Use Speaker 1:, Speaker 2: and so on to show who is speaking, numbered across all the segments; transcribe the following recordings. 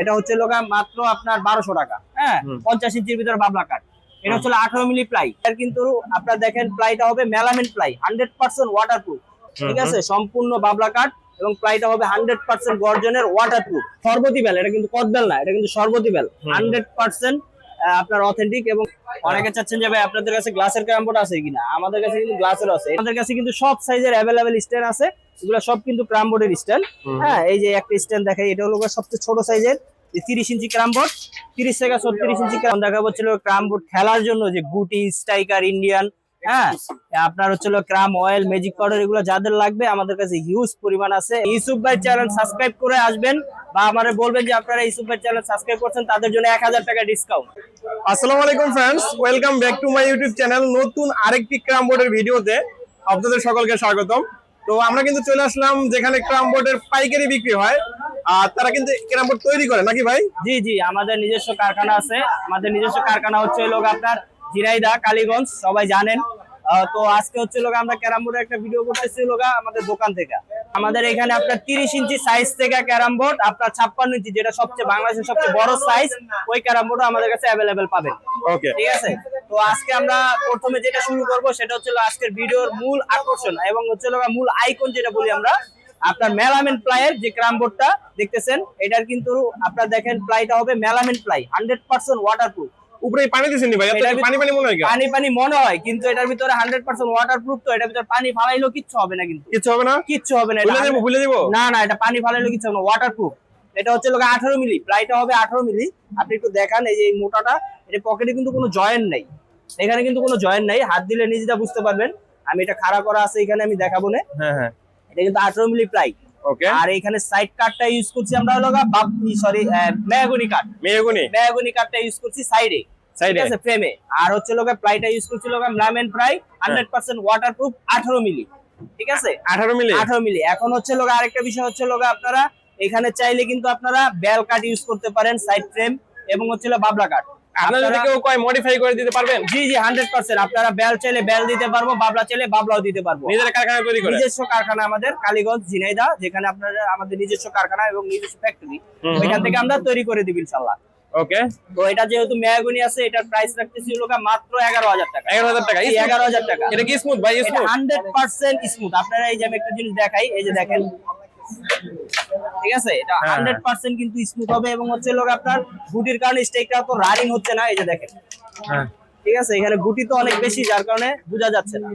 Speaker 1: এটা হচ্ছে লোকা মাত্র আপনার বারোশো টাকা। হ্যাঁ পঞ্চাশ ইঞ্চির ভিতরে বাবলা কাঠ। এটা হচ্ছে আঠারো মিলি প্লাই। এর কিন্তু আপনার দেখেন প্লাইটা হবে melamine ply hundred percent waterproof ঠিক আছে? সম্পূর্ণ বাবলা কাঠ এবং প্লাইটা হবে হান্ড্রেড পার্সেন্ট গর্জনের ওয়াটার প্রুফ সর্বতি বেল এটা কিন্তু কদবেল না এটা কিন্তু সর্বতি বেল। হান্ড্রেড পার্সেন্ট আপনার অথেন্টিক এবং অনেকে চাচ্ছেন যে ভাই আপনাদের কাছে গ্লাসের ক্যারামবোর্ড আছে কিনা? আমাদের কাছে কিন্তু গ্লাসের আছে। আমাদের কাছে কিন্তু সব সাইজের অ্যাভেলেবেল স্ট্যান্ড আছে। এগুলো সব কিন্তু ক্রামবোর্ডের স্ট্যান্ড। হ্যাঁ এই যে একটা স্ট্যান্ড দেখাই এটা হলো সবচেয়ে ছোট সাইজের তিরিশ ইঞ্চি ক্রামবোর্ড তিরিশ থেকে ছত্রিশ ইঞ্চি ক্রাম। দেখা হচ্ছিল ক্রামবোর্ড খেলার জন্য যে গুটি স্ট্রাইকার ইন্ডিয়ান হ্যাঁ আপনার হচ্ছিল ক্রাম অয়েল ম্যাজিক পাউডার এগুলো যাদের লাগবে আমাদের কাছে হিউজ পরিমাণ আছে। ইউসুফ ভাই চ্যানেল সাবস্ক্রাইব করে আসবেন বা আমারে বলবেন যে আপনারা ইউসুফ ভাই চ্যানেল সাবস্ক্রাইব করছেন তাদের জন্য এক হাজার টাকা ডিসকাউন্ট
Speaker 2: আসসালামু আলাইকুম friends welcome back to my YouTube channel নতুন আরেকটি ক্রাম বোর্ডের ভিডিওতে আপনাদের সকলকে স্বাগতম। তো আমরা কিন্তু চলে আসলাম যেখানে ক্রাম বোর্ডের পাইকারি বিক্রি হয়। আর তারা কিন্তু ক্যারাম বোর্ড তৈরি করে, নাকি ভাই?
Speaker 1: জি জি, আমাদের নিজস্ব কারখানা আছে। আমাদের নিজস্ব কারখানা হচ্ছে লোক আপনার জিরাইদা, কালীগঞ্জ, সবাই জানেন। তো আজকে হচ্ছে লোক আমরা ক্যারাম বোর্ডের একটা ভিডিও করতেছি লোক আমাদের দোকান থেকে। আমাদের এখানে আপনার তিরিশ ইঞ্চি সাইজ থেকে ক্যারাম বোর্ড আপনার ছাপ্পান্ন ইঞ্চি যেটা সবচেয়ে বাংলাদেশের সবচেয়ে বড় সাইজ ওই ক্যারাম বোর্ড আমাদের কাছে অ্যাভেলেবেল পাবেন।
Speaker 2: ওকে
Speaker 1: ঠিক আছে? তো আজকে আমরা প্রথমে যেটা শুরু করব সেটা হচ্ছে আজকের ভিডিওর মূল আকর্ষণ এবং হচ্ছে মূল আইকন যেটা বলি আমরা আপনার মেলামিন প্লাইয়ের যে ক্রাম বোর্ডটা দেখতেছেন এটার কিন্তু আপনার দেখেন প্লাইটা হবে melamine ply hundred percent waterproof
Speaker 2: উপরে পানি দিছেন ভাই? এত পানি পানি মনে হয়
Speaker 1: পানি পানি মনে হয় কিন্তু এটার ভিতরে হান্ড্রেড পার্সেন্ট ওয়াটার প্রুফ তো এটার ভিতরে পানি ফালাইলেও কিচ্ছু হবে না কিন্তু।
Speaker 2: কিছু হবে না?
Speaker 1: কিচ্ছু হবে না এটা
Speaker 2: ভুলে দেবো
Speaker 1: না না এটা পানি ফালাইলেও কিচ্ছু হবে না ওয়াটার প্রুফ এটা হচ্ছে লোক আঠারো মিলি প্লাইটা হবে আঠারো মিলি। আপনি একটু দেখান এই যে এই মোটাটা এটা পকেটে কিন্তু কোনো জয়েন্ট নেই। এখানে কিন্তু কোনো জয়েন্ট নাই হাত দিলে নিজেরা বুঝতে পারবেন। আমি এটা খাড়া করা আছে এখানে আমি দেখাবো না।
Speaker 2: হ্যাঁ হ্যাঁ।
Speaker 1: এটা কিন্তু আঠারো মিলি প্লাই আর এখানে সাইড ইউজ করছি আমরা হলো সরি কাঠ ইউজ করছি সাইডে
Speaker 2: সাইডে
Speaker 1: আছে ফ্রেমে আর হচ্ছে লোক প্লাইটা ইউজ করছি লোক ল্যামেন ply hundred percent waterproof আঠারো মিলি ঠিক আছে?
Speaker 2: আঠারো মিলি
Speaker 1: আঠারো মিলি এখন হচ্ছে লোক আরেকটা বিষয় হচ্ছে লোক আপনারা এখানে চাইলে কিন্তু আপনারা বেল কাট ইউজ করতে পারেন সাইড ফ্রেম এবং হচ্ছে বাবলা কাট
Speaker 2: আপনারা যদি কেউ কয় মডিফাই করে দিতে পারবেন?
Speaker 1: জি জি হান্ড্রেড পার্সেন্ট আপনারা বেল চাইলে বেল দিতে পারব বাবলা চাইলে বাবলাও দিতে পারব।
Speaker 2: নিজের কারখানা তৈরি করে?
Speaker 1: নিজস্ব কারখানা আমাদের কালীগঞ্জ ঝিনাইদা যেখানে আপনারা আমাদের নিজস্ব কারখানা এবং নিজস্ব ফ্যাক্টরি। ওইখান থেকে আমরা তৈরি করে দিব ইনশাল্লাহ।
Speaker 2: ওকে
Speaker 1: তো এটা যেহেতু মেয়াগুনি আছে এটার প্রাইস রাখতেছি লোক মাত্র এগারো হাজার টাকা।
Speaker 2: এগারো হাজার টাকা।
Speaker 1: এগারো হাজার টাকা।
Speaker 2: এটা কি স্মুথ ভাই স্মুথ
Speaker 1: হান্ড্রেড পার্সেন্ট স্মুথ আপনারা এই যে আমি একটা জিনিস দেখাই এই যে দেখেন। ঠিক আছে? এটা
Speaker 2: হ্যাঁ।
Speaker 1: হান্ড্রেড পার্সেন্ট কিন্তু স্মুথ হবে এবং হচ্ছে লোক আপনার গুটির কারণে স্টেকটা তো রানিং হচ্ছে না এই যে দেখেন।
Speaker 2: হ্যাঁ।
Speaker 1: ঠিক আছে? এখানে গুটি তো অনেক বেশি যার কারণে বোঝা যাচ্ছে না।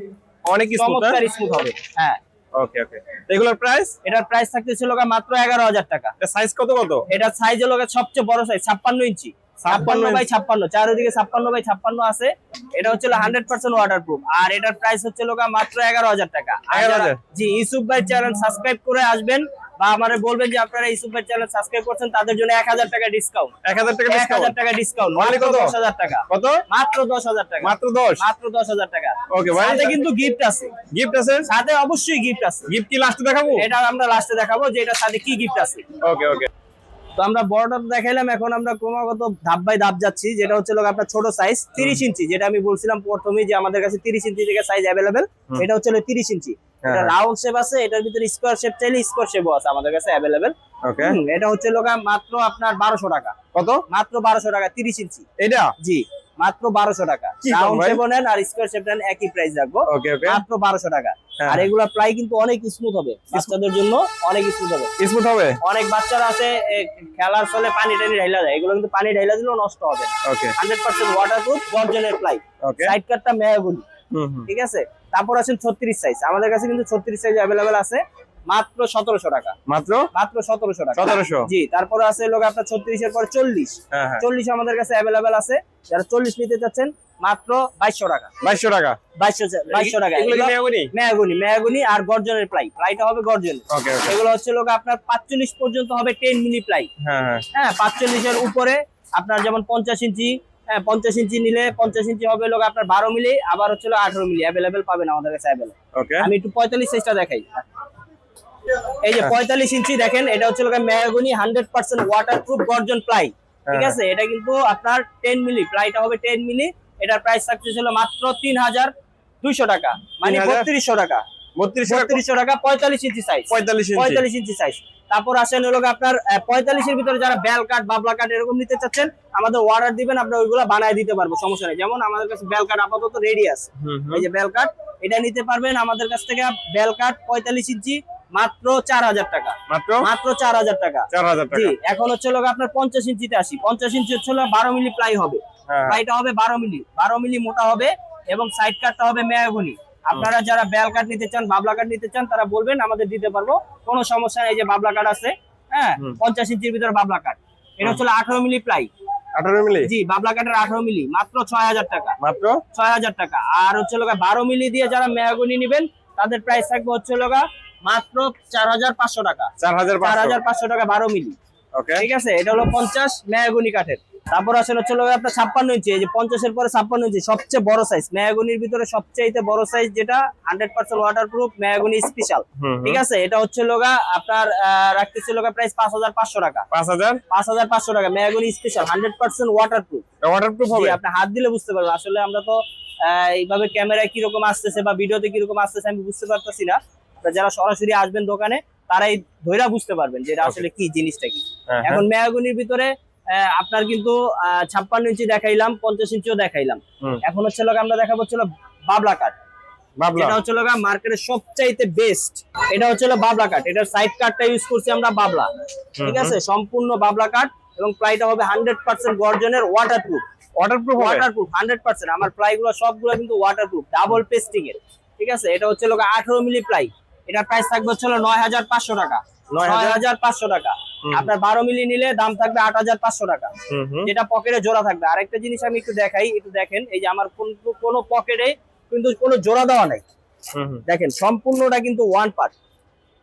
Speaker 2: অনেক স্মুথ
Speaker 1: চমৎকার স্মুথ হবে হ্যাঁ।
Speaker 2: ওকে ওকে এগুলোর প্রাইস
Speaker 1: এটার প্রাইস থাকতেছিল মাত্র এগারো হাজার টাকা।
Speaker 2: সাইজ কত কত?
Speaker 1: এটার সাইজ হলো সবচেয়ে বড় সাইজ ছাপ্পান্ন ইঞ্চি। ছাপ্পান্ন বাই ছাপ্পান্ন চারিদিকে ছাপ্পান্ন বাই ছাপ্পান্ন আছে। এটা হচ্ছে হান্ড্রেড পার্সেন্ট ওয়াটার প্রুফ আর এটার প্রাইস হচ্ছে লোকা মাত্র এগারো হাজার টাকা। আর
Speaker 2: 11,000
Speaker 1: যারা- জি ইউসুফ ভাই চ্যানেল সাবস্ক্রাইব করে আসবেন বা আমারে বলবেন যে আপনারা চ্যানেল সাবস্ক্রাইব করছেন তাদের জন্য এক হাজার টাকা ডিসকাউন্ট
Speaker 2: এক হাজার টাকা
Speaker 1: এক
Speaker 2: ডিসকাউন্ট
Speaker 1: হাজার টাকা ডিসকাউন্ট
Speaker 2: মানে কত?
Speaker 1: দশ হাজার টাকা।
Speaker 2: কত?
Speaker 1: মাত্র দশ হাজার টাকা।
Speaker 2: মাত্র দশ?
Speaker 1: মাত্র দশ হাজার টাকা।
Speaker 2: Okay, ভাই।
Speaker 1: সাথে কিন্তু গিফট আছে।
Speaker 2: গিফট আছে?
Speaker 1: সাথে অবশ্যই গিফট আছে।
Speaker 2: গিফট কি লাস্টে দেখাবো?
Speaker 1: এটা আমরা লাস্টে দেখাবো যে এটার সাথে কি গিফট আছে।
Speaker 2: ওকে ওকে
Speaker 1: তো আমরা বড়টা দেখাইলাম এখন আমরা ক্রমাগত ধাপ বাই ধাপ যাচ্ছি। যেটা হচ্ছে লোক আপনার ছোট সাইজ তিরিশ ইঞ্চি যেটা আমি বলছিলাম প্রথমে যে আমাদের কাছে তিরিশ ইঞ্চি থেকে সাইজ অ্যাভেলেবেল এটা হচ্ছে তিরিশ ইঞ্চি।
Speaker 2: হ্যাঁ,
Speaker 1: এটা
Speaker 2: হ্যাঁ।
Speaker 1: রাউন্ড শেপ আছে এটার ভিতরে স্কোয়ার শেপ চাইলে স্কোয়ার শেপও আছে আমাদের কাছে অ্যাভেলেবেল এটা হচ্ছে লোক মাত্র আপনার বারোশো টাকা।
Speaker 2: কত?
Speaker 1: মাত্র বারোশো টাকা তিরিশ ইঞ্চি।
Speaker 2: এটা
Speaker 1: জি। মাত্র বারোশো টাকা। রাউন্ড? শেপও নেন আর স্কোয়ার শেপ নেন একই প্রাইস রাখব। মাত্র বারোশো টাকা।
Speaker 2: হ্যাঁ।
Speaker 1: আর এগুলা প্রায় কিন্তু অনেক স্মুথ হবে। বাচ্চাদের জন্য অনেক স্মুথ হবে।
Speaker 2: স্মুথ হবে?
Speaker 1: অনেক বাচ্চারা আছে খেলার ফলে পানি টানি ঢাইলা যায় এগুলো কিন্তু পানি ঢাইলা দিলেও নষ্ট হবে। হান্ড্রেড পার্সেন্ট ওয়াটার প্রুফ গর্জনের প্লাই সাইড কাটটা
Speaker 2: হুম
Speaker 1: ঠিক আছে? তারপর আছেন ছত্রিশ সাইজ আমাদের কাছে কিন্তু ছত্রিশ সাইজ অ্যাভেলেবেল আছে। মাত্র সতেরোশো টাকা।
Speaker 2: মাত্র?
Speaker 1: মাত্র সতেরোশো টাকা।
Speaker 2: সতেরোশো?
Speaker 1: জি তারপরে আছে লোক আপনার ছত্রিশের পর চল্লিশ।
Speaker 2: হ্যাঁ হ্যাঁ।
Speaker 1: চল্লিশ আমাদের কাছে অ্যাভেলেবেল আছে। যারা চল্লিশ নিতে চাচ্ছেন মাত্র বাইশশো টাকা।
Speaker 2: বাইশশো টাকা?
Speaker 1: বাইশশো বাইশশো টাকা।
Speaker 2: মেয়াগুনি?
Speaker 1: মেয়াগুনি আর গর্জনের প্লাই। প্লাইটা হবে গর্জন এগুলো হচ্ছে লোক আপনার পাঁচচল্লিশ পর্যন্ত হবে টেন মিলি প্লাই
Speaker 2: হ্যাঁ
Speaker 1: পাঁচচল্লিশের উপরে আপনার যেমন পঞ্চাশ ইঞ্চি হ্যাঁ পঞ্চাশ ইঞ্চি নিলে পঞ্চাশ ইঞ্চি হবে লোক আপনার বারো মিলি আবার হচ্ছে আঠারো মিলি। অ্যাভেলেবেল পাবেন আমাদের কাছে অ্যাভেলেবেল আমি একটু পঁয়তাল্লিশ সাইজটা দেখাই। এই যে পঁয়তাল্লিশ ইঞ্চি দেখেন এটা হচ্ছে লোক মেয়াগুনি হান্ড্রেড পার্সেন্ট ওয়াটার প্রুফ গর্জন প্লাই। ঠিক
Speaker 2: হ্যাঁ।
Speaker 1: আছে? এটা কিন্তু আপনার টেন মিলি প্লাইটা হবে টেন মিলি এটার প্রাইস থাকছে ছিল মাত্র তিন হাজার দুইশো টাকা। মানে বত্রিশশো টাকা। বত্রিশশো টাকা পঁয়তাল্লিশ ইঞ্চি সাইজ
Speaker 2: পঁয়তাল্লিশ ইঞ্চি।
Speaker 1: সাইজ তারপর আসেন হলো আপনার পঁয়তাল্লিশের ভিতরে যারা বেল বাবলা কাট এরকম নিতে চাচ্ছেন আমাদের অর্ডার দিবেন আমরা ওইগুলো বানায় দিতে পারব সমস্যা নেই। যেমন আমাদের কাছে বেল কাট আপাতত রেডি আছে। এই যে বেল কাট এটা নিতে পারবেন আমাদের কাছ থেকে বেল কাট পঁয়তাল্লিশ ইঞ্চি মাত্র চার হাজার টাকা।
Speaker 2: মাত্র?
Speaker 1: মাত্র চার হাজার টাকা।
Speaker 2: চার হাজার টাকা।
Speaker 1: এখন হচ্ছে লোক আপনার পঞ্চাশ ইঞ্চিতে আসি। পঞ্চাশ ইঞ্চি হচ্ছে বারো মিলি প্লাই হবে।
Speaker 2: হ্যাঁ,
Speaker 1: প্লাইটা হবে বারো মিলি। বারো মিলি মোটা হবে এবং সাইড কাটটা হবে মেয়াগুনি। আপনারা যারা বেল কাট নিতে চান বাবলা কাট নিতে চান তারা বলবেন আমাদের দিতে পারব। কোনো সমস্যা নেই যে বাবলা কাট আছে হ্যাঁ পঞ্চাশ ইঞ্চির ভিতরে বাবলা কাট এটা হচ্ছে আঠারো মিলি প্লাই
Speaker 2: আঠারো মিলি?
Speaker 1: জি বাবলা কাটের আঠারো মিলি মাত্র ছয় হাজার টাকা।
Speaker 2: মাত্র?
Speaker 1: ছয় হাজার টাকা। আর হচ্ছে লোক বারো মিলি দিয়ে যারা মেয়াগুনি নেবেন তাদের প্রাইস থাকবে হচ্ছে লোক মাত্র চার হাজার পাঁচশো টাকা।
Speaker 2: চার হাজার
Speaker 1: চার হাজার পাঁচশো টাকা বারো মিলি। ঠিক আছে? এটা হলো পঞ্চাশ মেয়াগুনি কাঠের। তারপর আসেন হচ্ছে আপনার ছাপ্পান্ন ইঞ্চি। এই যে পঞ্চাশের পরে ছাপ্পান্ন ইঞ্চি সবচেয়ে বড় সাইজ মেয়াগুনির ভিতরে সবচেয়ে বড় সাইজ যেটা hundred percent waterproof মেয়াগুনি special ঠিক আছে? এটা হচ্ছে লোগা আপনার রাখতেছে লোগা প্রাইস পাঁচ হাজার পাঁচশো টাকা।
Speaker 2: পাঁচ হাজার?
Speaker 1: পাঁচ হাজার পাঁচশো টাকা মেয়াগুনি special hundred percent waterproof
Speaker 2: waterproof হবে?
Speaker 1: আপনি হাত দিলে বুঝতে পারবেন। আসলে আমরা তো এইভাবে ক্যামেরায় কীরকম আসতেছে বা ভিডিওতে কীরকম আসতেছে আমি বুঝতে পারতেছি না। যারা সরাসরি আসবেন দোকানে তারাই ধৈরা বুঝতে পারবেন যে এটা আসলে কি জিনিসটা কি।
Speaker 2: হ্যাঁ, হ্যাঁ।
Speaker 1: এখন মেয়াগুনির ভিতরে আপনার কিন্তু ছাপ্পান্ন ইঞ্চি দেখাইলাম পঞ্চাশ ইঞ্চিও দেখাইলাম। এখন হচ্ছে লোক আমরা দেখাবো হচ্ছে হলো বাবলা কাঠ। এটা হচ্ছে লোক মার্কেটের সবচাইতে বেস্ট এটা হচ্ছে বাবলা কাঠ। এটার সাইড কাঠটা ইউজ করছি আমরা বাবলা। ঠিক আছে? সম্পূর্ণ বাবলা কাঠ এবং প্লাইটা হবে hundred percent গর্জনের waterproof
Speaker 2: waterproof
Speaker 1: waterproof hundred percent আমার প্লাই গুলো সবগুলো কিন্তু ওয়াটারপ্রুফ ডাবল পেস্টিং এর। ঠিক আছে? এটা হচ্ছে লোক আঠারো মিলি প্লাই এটার প্রাইস থাকবে হচ্ছে নয় হাজার পাঁচশো টাকা।
Speaker 2: নয়
Speaker 1: নয়
Speaker 2: হাজার
Speaker 1: হাজার পাঁচশো টাকা।
Speaker 2: হুম।
Speaker 1: আপনার বারো মিলি নিলে দাম থাকবে আট হাজার পাঁচশো টাকা।
Speaker 2: হুম, হুম।
Speaker 1: যেটা পকেটে জোড়া থাকবে। আরেকটা জিনিস আমি একটু দেখাই একটু দেখেন এই যে আমার কোনো পকেটে কিন্তু কোনো জোড়া দেওয়া নাই।
Speaker 2: হুম, হুম।
Speaker 1: দেখেন সম্পূর্ণটা কিন্তু ওয়ান পার্ট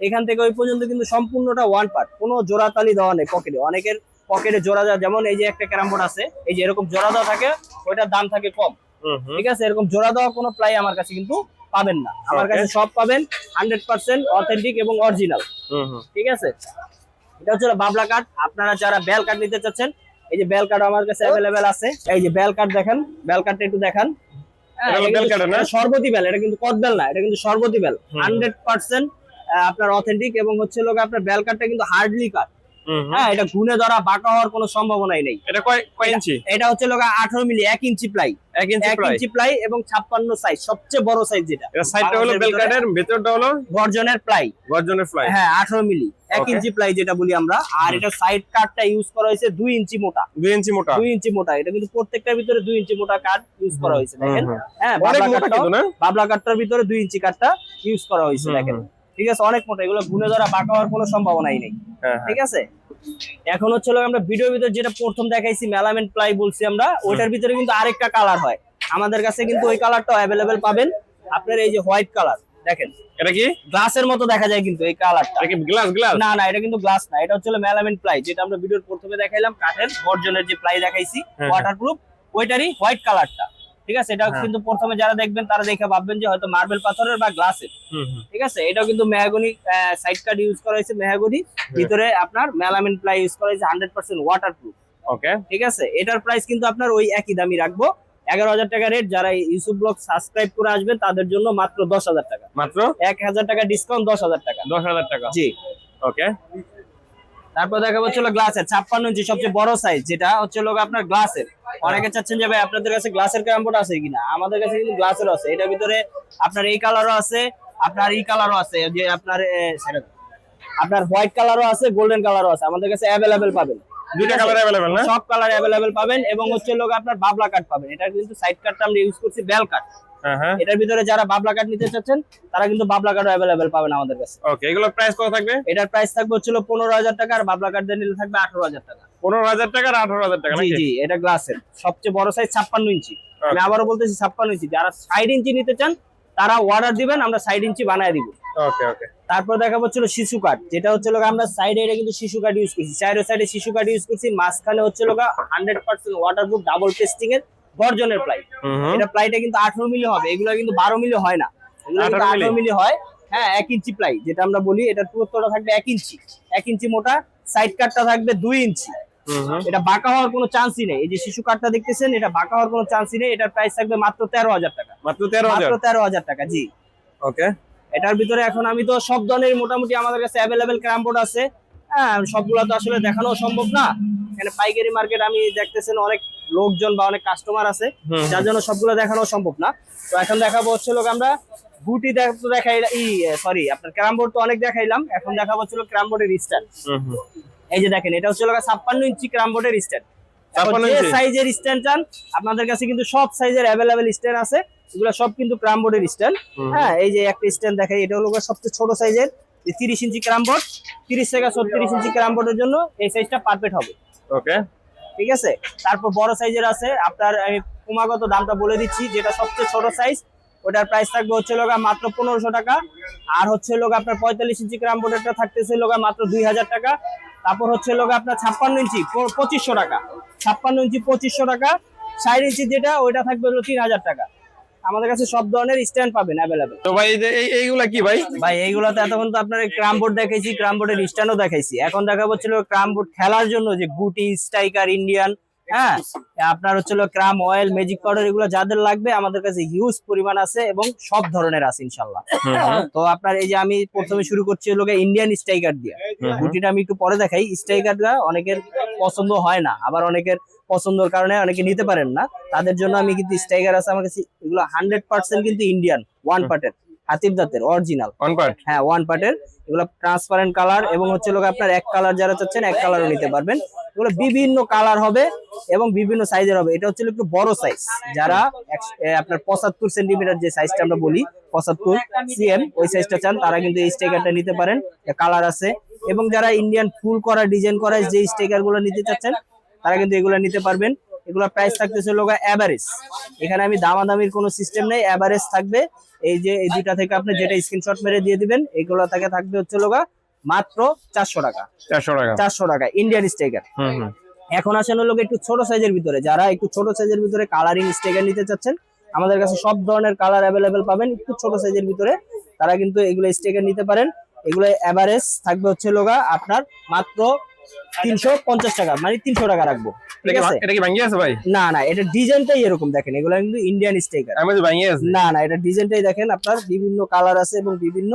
Speaker 1: এখান থেকে ওই পর্যন্ত কিন্তু সম্পূর্ণটা ওয়ান পার্ট কোনো জোড়াতালি দেওয়া নেই পকেটে অনেকের পকেটে জোড়া দেওয়া যেমন এই যে একটা ক্যারাম বোর্ড আছে এই যে এরকম জোড়া দেওয়া থাকে ওইটার দাম থাকে কম। ঠিক আছে? এরকম জোড়া দেওয়া কোনো প্লাই আমার কাছে কিন্তু পাবেন না। আমার কাছে সব পাবেন হান্ড্রেড পার্সেন্ট অথেন্টিক এবং অরিজিনাল। ঠিক আছে? এটা হচ্ছে বাবলা কাঠ আপনারা যারা বেল কাঠ নিতে চাচ্ছেন এই যে বেল কাঠ আমার কাছে অ্যাভেলেবেল আছে। এই যে বেল কাঠ দেখেন বেল কাঠটা একটু দেখান। হ্যাঁ, সর্বতি বেল এটা কিন্তু কদবেল না এটা কিন্তু সর্বতি বেল হান্ড্রেড পার্সেন্ট আপনার অথেন্টিক এবং হচ্ছে লোক আপনার বেল কাঠটা কিন্তু হার্ডলি কাঠ। হ্যাঁ এটা ঘুনে ধরা বাঁকা হওয়ার কোনো সম্ভাবনাই নেই।
Speaker 2: এটা কয় কয় ইঞ্চি?
Speaker 1: এটা হচ্ছে লোক আঠারো মিলি এক ইঞ্চি প্লাই।
Speaker 2: এক ইঞ্চি
Speaker 1: প্লাই। এবং ছাপ্পান্ন সাইজ সবচেয়ে বড় সাইজ যেটা।
Speaker 2: এটা সাইডটা হলো বেলকাটের ভেতরটা হলো
Speaker 1: গর্জনের প্লাই।
Speaker 2: গর্জনের ফ্লাই
Speaker 1: হ্যাঁ আঠারো মিলি এক ইঞ্চি প্লাই যেটা বলি আমরা। আর এটা সাইড কাটটা ইউজ করা হয়েছে দুই ইঞ্চি মোটা।
Speaker 2: দুই ইঞ্চি মোটা।
Speaker 1: দুই ইঞ্চি মোটা। এটা কিন্তু প্রত্যেকটার ভিতরে দুই ইঞ্চি মোটা কাঠ ইউজ করা হয়েছে দেখেন। হ্যাঁ
Speaker 2: অনেক
Speaker 1: বাবলা
Speaker 2: মোটা কিন্তু না?
Speaker 1: বাবলা কাঠটার ভিতরে দুই ইঞ্চি কাঠটা ইউজ করা হয়েছে দেখেন। ঠিক আছে? অনেক মোটা। এগুলো গুনে ধরা বাঁকা হওয়ার কোনো সম্ভাবনাই নেই।
Speaker 2: হ্যাঁ, হ্যাঁ।
Speaker 1: ঠিক আছে? এখন হচ্ছে আমরা ভিডিওর ভিতরে যেটা প্রথম দেখাইছি মেলামেন্ট প্লাই বলছি আমরা ওইটার ভিতরে কিন্তু আরেকটা কালার হয়। আমাদের কাছে কিন্তু ওই কালারটাও অ্যাভেলেবেল পাবেন। আপনার এই যে হোয়াইট কালার দেখেন?
Speaker 2: এটা কি?
Speaker 1: গ্লাসের মতো দেখা যায় কিন্তু এই কালারটা
Speaker 2: এটা কি গ্লাস গ্লাস
Speaker 1: না না এটা কিন্তু গ্লাস না। এটা হচ্ছে মেলামেন্ট প্লাই যেটা আমরা ভিডিওর প্রথমে দেখাইলাম কাঠের গর্জনের যে প্লাই দেখাইছি
Speaker 2: হ্যাঁ।
Speaker 1: ওয়াটারপ্রুফ ওইটারই হোয়াইট কালারটা ঠিক আছে? এটা
Speaker 2: হ্যাঁ।
Speaker 1: কিন্তু প্রথমে যারা দেখবেন তারা দেখে ভাববেন যে হয়তো মার্বেল পাথরের বা গ্লাসের। ঠিক আছে? এটাও কিন্তু মেহাগনি সাইড কার্ড ইউজ করা হয়েছে মেহাগনি। ভিতরে আপনার মেলামিন প্লাই ইউজ করা হয়েছে হান্ড্রেড পার্সেন্ট ওয়াটারপ্রুফ
Speaker 2: ওকে
Speaker 1: ঠিক আছে? এটার প্রাইস কিন্তু আপনার ওই একই দামই রাখব। এগারো হাজার টাকা রেট যারা ইউসুফ ব্লগ সাবস্ক্রাইব করে আসবেন তাদের জন্য মাত্র দশ হাজার টাকা।
Speaker 2: মাত্র?
Speaker 1: এক হাজার টাকা ডিসকাউন্ট দশ হাজার টাকা।
Speaker 2: দশ হাজার টাকা?
Speaker 1: জি।
Speaker 2: ওকে
Speaker 1: তারপর দেখা হচ্ছে গ্লাসের ছাপ্পান্ন ইঞ্চি সবচেয়ে বড় সাইজ যেটা হচ্ছে লোক আপনার গ্লাসের অনেকে চাচ্ছেন যে ভাই আপনাদের কাছে গ্লাসের ক্যারামবোর্ড আছে কিনা? আমাদের কাছে কিন্তু গ্লাসের আছে। এটার ভিতরে আপনার এই কালারও আছে আপনার এই কালারও আছে যে আপনার। আপনার হোয়াইট কালারও আছে গোল্ডেন কালারও আছে। আমাদের কাছে অ্যাভেলেবেল পাবেন।
Speaker 2: দুইটা কালার অ্যাভেলেবেল না?
Speaker 1: সব কালার অ্যাভেলেবেল পাবেন এবং হচ্ছে লোক আপনার বাবলা কাট পাবেন। এটা কিন্তু সাইড কাটটা আমরা ইউজ করছি বেল কাট
Speaker 2: হ্যাঁ হ্যাঁ।
Speaker 1: এটার ভিতরে যারা বাবলা কাট নিতে চাচ্ছেন তারা কিন্তু বাবলা কাটও অ্যাভেলেবেল পাবেন আমাদের কাছে।
Speaker 2: ওকে এগুলো প্রাইস কত থাকবে?
Speaker 1: এটার প্রাইস থাকবে হচ্ছিল পনেরো হাজার টাকা আর বাবলা কাট দিয়ে নিলে থাকবে আঠারো হাজার টাকা।
Speaker 2: পনেরো হাজার টাকা আর আঠারো হাজার টাকা
Speaker 1: জি জি এটা গ্লাসের সবচেয়ে বড় সাইজ ছাপ্পান্ন ইঞ্চি। আমি আবারও বলতেছি ছাপ্পান্ন ইঞ্চি। যারা ষাট ইঞ্চি নিতে চান তারা অর্ডার দিবেন আমরা ষাট ইঞ্চি বানায় দিব।
Speaker 2: ওকে ওকে
Speaker 1: তারপর হচ্ছিল শিশু কাঠ যেটা হচ্ছে লোক আমরা সাইডে এটা কিন্তু শিশু কাঠ ইউজ করছি। সাইডে শিশু কাঠ ইউজ করছি। মাঝখানে হচ্ছে লোক hundred percent waterproof double pasting এর গর্জনের প্লাই। এটা প্লাইটা কিন্তু আঠারো মিলি হবে। এগুলো কিন্তু বারো মিলি হয় না। এগুলো কিন্তু আঠারো মিলি? হয়। হ্যাঁ এক ইঞ্চি প্লাই যেটা আমরা বলি এটার পুরোত্বটা থাকবে এক ইঞ্চি। এক ইঞ্চি মোটা সাইড কাটটা থাকবে দুই ইঞ্চি। এটা বাঁকা হওয়ার কোনো চান্সই নেই। এই যে শিশু কাঠটা দেখতেছেন এটা বাঁকা হওয়ার কোনো চান্সই নেই। এটার প্রাইস থাকবে মাত্র তেরো হাজার টাকা।
Speaker 2: মাত্র তেরো
Speaker 1: মাত্র তেরো হাজার টাকা জি।
Speaker 2: ওকে
Speaker 1: এটার ভিতরে এখন আমি তো সব ধরনের মোটামুটি আমাদের কাছে অ্যাভেলেবেল ক্যারাম বোর্ড আছে। হ্যাঁ সবগুলো তো আসলে দেখানো সম্ভব না। এখানে পাইকারি মার্কেট আমি দেখতেছেন অনেক লোকজন বা অনেক কাস্টমার আছে। যার জন্য সবগুলো দেখানো সম্ভব না। তো এখন দেখাবো হচ্ছে লোক আমরা গুটি দেখ- দেখাই ই সরি আপনার ক্যারাম বোর্ড তো অনেক দেখাইলাম। এখন দেখাবো হচ্ছে ক্যারাম বোর্ডের
Speaker 2: হুম।
Speaker 1: এই যে দেখেন এটা হচ্ছে ছাপ্পান্ন ইঞ্চি ক্যারাম বোর্ডের স্ট্যান্ড
Speaker 2: 56
Speaker 1: যে
Speaker 2: ইঞ্চি?
Speaker 1: সাইজের স্ট্যান্ড চান আপনাদের কাছে কিন্তু সব সাইজের অ্যাভেলেবেল স্ট্যান্ড আছে। এগুলো সব কিন্তু ক্রাম বোর্ডের স্ট্যান্ড হ্যাঁ এই যে একটা স্ট্যান্ড দেখাই এটা হলো সবচেয়ে ছোট সাইজের তিরিশ ইঞ্চি ক্রাম বোর্ড তিরিশ থেকে ছত্রিশ ইঞ্চি ক্রাম বোর্ডের জন্য এই সাইজটা পারফেক্ট হবে।
Speaker 2: ওকে
Speaker 1: ঠিক আছে? তারপর বড় সাইজের আছে আপনার আমি ক্রমাগত দামটা বলে দিচ্ছি যেটা সবচেয়ে ছোট সাইজ ওটার প্রাইস থাকবে হচ্ছে লোক মাত্র পনেরোশো টাকা। আর হচ্ছে লোক আপনার পঁয়তাল্লিশ ইঞ্চি গ্রাম বোর্ডেরটা থাকতেছে লোক মাত্র দুই হাজার টাকা। তারপর হচ্ছে লোক আপনার ছাপ্পান্ন ইঞ্চি পঁচিশশো টাকা। ছাপ্পান্ন ইঞ্চি পঁচিশশো টাকা। ষাট ইঞ্চি যেটা ওইটা থাকবে হলো তিন হাজার টাকা। আমাদের কাছে সব ধরনের স্ট্যান্ড পাবেন অ্যাভেলেবেল
Speaker 2: তো ভাই এইগুলা কি ভাই?
Speaker 1: ভাই এইগুলোতে এতক্ষণ তো আপনার ক্রাম বোর্ড দেখাইছি ক্রাম বোর্ডের স্ট্যান্ডও দেখাইছি। এখন দেখা হচ্ছিল ক্রাম বোর্ড খেলার জন্য যে গুটি স্ট্রাইকার ইন্ডিয়ান হ্যাঁ আপনার হচ্ছে ক্রাম অয়েল ম্যাজিক পাউডার এগুলো যাদের লাগবে আমাদের কাছে হিউজ পরিমাণ আছে এবং সব ধরনের আছে ইনশাল্লাহ তো আপনার এই যে আমি প্রথমে শুরু করছি লোকে ইন্ডিয়ান স্ট্রাইকার দিয়ে। গুটিটা আমি একটু পরে দেখাই স্ট্রাইকারটা অনেকের পছন্দ হয় না আবার অনেকের পছন্দের কারণে অনেকে নিতে পারেন না। তাদের জন্য আমি কিন্তু স্ট্রাইকার আছে আমার কাছে এগুলো হান্ড্রেড পার্সেন্ট কিন্তু ইন্ডিয়ান ওয়ান পার্টের হাতির দাঁতের অরিজিনাল
Speaker 2: অন পার্ট
Speaker 1: হ্যাঁ ওয়ান পার্টের এগুলো ট্রান্সপারেন্ট কালার এবং হচ্ছে লোক আপনার এক কালার যারা চাচ্ছেন এক কালারও নিতে পারবেন। এগুলো বিভিন্ন কালার হবে এবং বিভিন্ন সাইজের হবে। এটা হচ্ছে একটু বড় সাইজ যারা আপনার পঁচাত্তর সেন্টিমিটার যে সাইজটা আমরা বলি পঁচাত্তর সিএম ওই সাইজটা চান তারা কিন্তু এই স্টিকারটা নিতে পারেন। কালার আছে। এবং যারা ইন্ডিয়ান ফুল করা ডিজাইন করা যে স্টিকারগুলো নিতে চাচ্ছেন তারা কিন্তু এগুলো নিতে পারবেন। এগুলো প্রাইস থাকতেছে লোক অ্যাভারেজ এখানে আমি দামাদামির কোনো সিস্টেম নেই অ্যাভারেজ থাকবে। এই যে এই দুইটা থেকে আপনি যেটা স্ক্রিনশট মেরে দিয়ে দিবেন এগুলো থেকে থাকবে হচ্ছে লোকা মাত্র চারশো টাকা।
Speaker 2: চারশো টাকা।
Speaker 1: চারশো টাকা ইন্ডিয়ান স্টেকার এখন আসেন লোক একটু ছোট সাইজের ভিতরে। যারা একটু ছোট সাইজের ভিতরে কালারিং স্টেকার নিতে চাচ্ছেন আমাদের কাছে সব ধরনের কালার অ্যাভেলেবেল পাবেন একটু ছোট সাইজের ভিতরে। তারা কিন্তু এগুলো স্টেকার নিতে পারেন। এগুলো এভারেজ থাকবে হচ্ছে লোকা আপনার মাত্র তিনশো পঞ্চাশ টাকা মানে তিনশো টাকা রাখব। ঠিক আছে?
Speaker 2: এটা কি ভাঙ্গি আছে ভাই?
Speaker 1: না না এটা ডিজাইনটাই এরকম দেখেন এগুলো কিন্তু ইন্ডিয়ান স্টেকার
Speaker 2: আমি আছে?
Speaker 1: না না এটা ডিজাইনটাই দেখেন আপনার বিভিন্ন কালার আছে এবং বিভিন্ন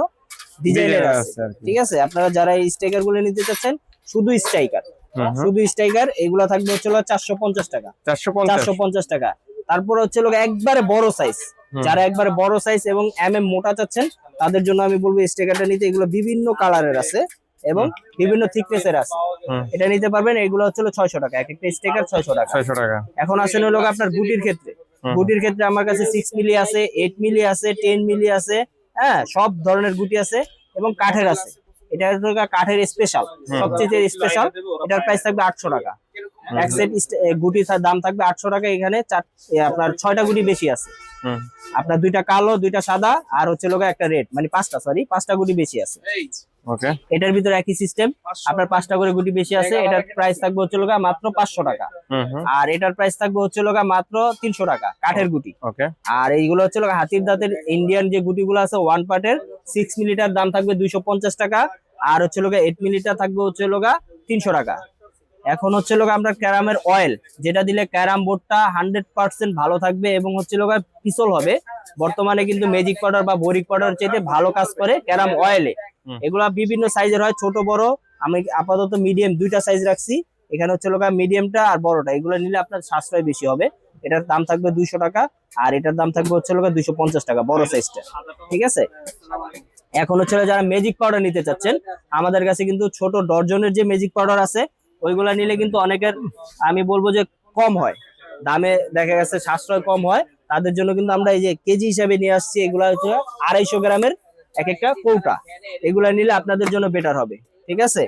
Speaker 1: ডিজাইনের আছে। ঠিক আছে? আপনারা যারা এই স্ট্রাইকারগুলো নিতে চাচ্ছেন শুধু স্ট্রাইকার। শুধু স্ট্রাইকার এগুলো থাকবে হচ্ছে চারশো পঞ্চাশ টাকা।
Speaker 2: চারশো পঞ্চাশ?
Speaker 1: টাকা। তারপর হচ্ছে লোক একবারে বড় সাইজ যারা একবারে বড় সাইজ এবং এম এম মোটা চাচ্ছেন তাদের জন্য আমি বলব স্ট্রাইকারটা নিতে এগুলো বিভিন্ন কালারের আছে। এবং বিভিন্ন থিকনেসের আছে। এটা নিতে পারবেন এগুলো হচ্ছে ছয়শো টাকা। এক একটা স্ট্রাইকার ছয়শো টাকা।
Speaker 2: ছয়শো টাকা।
Speaker 1: এখন আসেন হলো আপনার গুটির ক্ষেত্রে। গুটির ক্ষেত্রে আমার কাছে সিক্স মিলি আছে এইট মিলি আছে টেন মিলি আছে হ্যাঁ সব ধরনের গুটি আছে এবং কাঠের আছে। এটা হচ্ছে কাঠের স্পেশাল সবচেয়ে স্পেশাল এটার প্রাইস থাকবে আটশো টাকা। এক সেট গুটি দাম থাকবে আটশো টাকা এখানে চার আপনার ছয়টা গুটি বেশি আছে। আপনার দুইটা কালো দুইটা সাদা আর হচ্ছে লোক একটা রেড মানে পাঁচটা সরি পাঁচটা গুটি বেশি আছে।
Speaker 2: ওকে।
Speaker 1: এটার ভিতরে একই সিস্টেম আপনার পাঁচটা করে গুটি বেশি আছে এটার প্রাইস থাকবে হচ্ছে লোকা মাত্র পাঁচশো টাকা। আর এটার প্রাইস থাকবে হচ্ছে লোকা মাত্র তিনশো টাকা কাঠের গুটি।
Speaker 2: ওকে।
Speaker 1: আর এইগুলো হচ্ছে লোক হাতির দাঁতের ইন্ডিয়ান যে গুটিগুলো আছে ওয়ান পার্টের সিক্স মিলিটার দাম থাকবে দুইশো পঞ্চাশ টাকা আর হচ্ছে লোকা এইট মিলিটার থাকবে হচ্ছে লোকা তিনশো টাকা। এখন হচ্ছে লোক আমরা ক্যারামের অয়েল যেটা দিলে ক্যারাম বোর্ডটা হান্ড্রেড পার্সেন্ট ভালো থাকবে এবং হচ্ছে লোক পিছল হবে। বর্তমানে কিন্তু ম্যাজিক পাউডার বা বোরিক পাউডার চাইতে ভালো কাজ করে ক্যারাম অয়েলে। এগুলা বিভিন্ন সাইজের হয় ছোট বড়। আমি আপাতত মিডিয়াম দুইটা সাইজ রাখছি। এখানে হচ্ছে লোক মিডিয়ামটা আর বড়টা এগুলো নিলে আপনার সাশ্রয় বেশি হবে। এটার দাম থাকবে দুইশো টাকা আর এটার দাম থাকবে হচ্ছে লোক দুইশো পঞ্চাশ টাকা বড় সাইজটা ঠিক আছে? এখন হচ্ছে যারা ম্যাজিক পাউডার নিতে চাচ্ছেন আমাদের কাছে কিন্তু ছোট ডর্জনের যে ম্যাজিক পাউডার আছে ওইগুলা নিলে কিন্তু অনেকের আমি বলব যে কম হয়। দামে দেখা গেছে সাশ্রয় কম হয়। তাদের জন্য কিন্তু আমরা এই যে কেজি হিসাবে নিয়ে আসছি এগুলা হচ্ছে আড়াইশো গ্রামের এক একটা কৌটা। এগুলা নিলে আপনাদের জন্য বেটার হবে ঠিক আছে?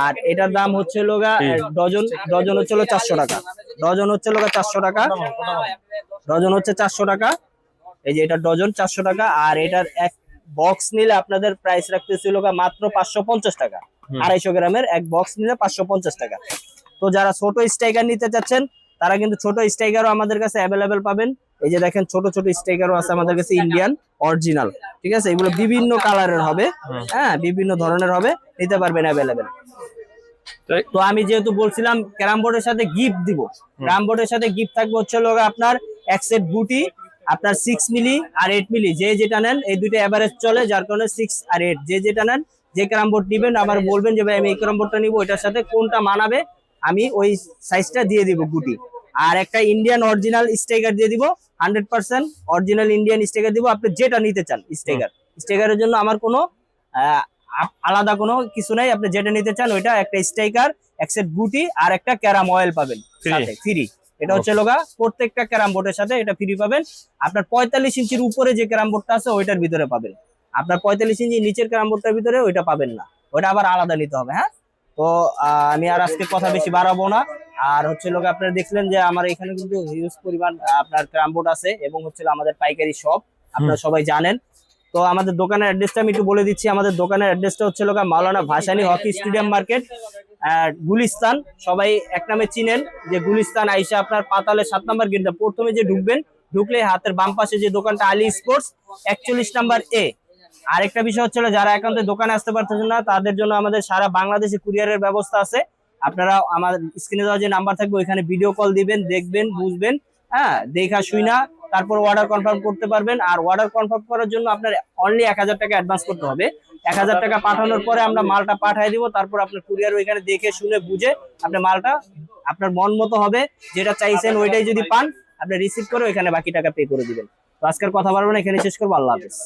Speaker 1: আর এটার দাম হচ্ছে লোগা ডজন ডজন হচ্ছে হলো চারশো টাকা। ডজন হচ্ছে লোগা চারশো টাকা। ডজন হচ্ছে চারশো টাকা। এই যে এটা ডজন চারশো টাকা। আর এটার এক বক্স নিলে আপনাদের প্রাইস রাখতেছিল মাত্র পাঁচশো পঞ্চাশ টাকা। আড়াইশো গ্রামের এক বক্স নিলে পাঁচশো পঞ্চাশ টাকা। তো যারা ছোট স্ট্রাইকার নিতে চাচ্ছেন তারা কিন্তু ছোট স্ট্রাইকারও আমাদের কাছে অ্যাভেলেবেল পাবেন। এই যে দেখেন ছোট ছোট স্ট্রাইকারও আছে আমাদের কাছে ইন্ডিয়ান অরিজিনাল ঠিক আছে? এগুলো বিভিন্ন কালারের হবে। হ্যাঁ বিভিন্ন ধরনের হবে। নিতে পারবেন অ্যাভেলেবেল তো আমি যেহেতু বলছিলাম ক্যারাম বোর্ডের সাথে গিফট দিব। ক্যারাম বোর্ডের সাথে গিফট থাকবে হচ্ছে লোক আপনার এক সেট বুটি আপনার সিক্স মিলি আর এইট মিলি যে যেটা নেন এই দুইটা এভারেজ চলে যার কারণে সিক্স আর এইট যে যেটা নেন যে ক্যারাম বোর্ড নিবেন আবার বলবেন যে ভাই আমি এই ক্যারাম বোর্ডটা নিবো এটার সাথে কোনটা মানাবে? আমি ওই সাইজটা দিয়ে দিব গুটি। আর একটা ইন্ডিয়ান অরিজিনাল স্টেকার দিয়ে দিব hundred percent original Indian sticker দিব। আপনি যেটা নিতে চান স্টেকার স্টেকারের জন্য আমার কোনো আলাদা কোনো কিছু নাই। আপনি যেটা নিতে চান ওইটা একটা স্টেকার এক সেট গুটি আর একটা ক্যারাম অয়েল পাবেন? ফ্রি এটা হচ্ছে লোগা প্রত্যেকটা ক্যারাম বোর্ডের সাথে এটা ফ্রি পাবেন। আপনার পঁয়তাল্লিশ ইঞ্চির উপরে যে ক্যারাম বোর্ডটা আছে ওইটার ভিতরে পাবেন। আপনার পঁয়তাল্লিশ ইঞ্চি নিচের ক্যারাম বোর্ডটার ভিতরে ওইটা পাবেন না। ওইটা আবার আলাদা নিতে হবে হ্যাঁ? তো আমি আর আজকে কথা বেশি বাড়াবো না। আর হচ্ছে লোক আপনারা দেখলেন যে আমার এখানে কিন্তু হিউজ পরিমাণ আপনার ক্যারাম বোর্ড আছে এবং হচ্ছে আমাদের পাইকারি শপ আপনারা সবাই জানেন। তো আমাদের দোকানের অ্যাড্রেসটা আমি একটু বলে দিচ্ছি। আমাদের দোকানের অ্যাড্রেসটা হচ্ছে লোকা Maulana Bhasani hockey stadium market Gulistan. সবাই এক নামে চিনেন যে গুলিস্তান আইসা আপনার পাতালে সাত নাম্বার গেটটা প্রথমে যে ঢুকবেন ঢুকলে হাতের বাম পাশে যে দোকানটা আলী স্পোর্টস একচল্লিশ নাম্বার এ আরেকটা বিষয় হচ্ছে যারা একান্ত দোকানে আসতে পারতেছেন না, তাদের জন্য আমাদের সারা বাংলাদেশে কুরিয়ারের ব্যবস্থা আছে। আপনারা আমাদের স্ক্রিনে দেওয়া যে নাম্বার থাকবে, ওইখানে ভিডিও কল দিবেন, দেখবেন, বুঝবেন। হ্যাঁ দেখা শুই না, তারপর অর্ডার কনফার্ম করতে পারবেন। আর অর্ডার কনফার্ম করার জন্য আপনার অনলি এক হাজার টাকা অ্যাডভান্স করতে হবে। এক হাজার টাকা পাঠানোর পরে আমরা মালটা পাঠিয়ে দিব, তারপর আপনার কুরিয়ার ওইখানে দেখে, শুনে, বুঝে আপনার মালটা আপনার মন মতো হবে। যেটা চাইছেন ওইটাই যদি পান, আপনি রিসিভ করে ওইখানে বাকি টাকা পে করে দিবেন। তো আজকের কথা বলব না এখানে শেষ করব। আল্লাহ হাফেজ।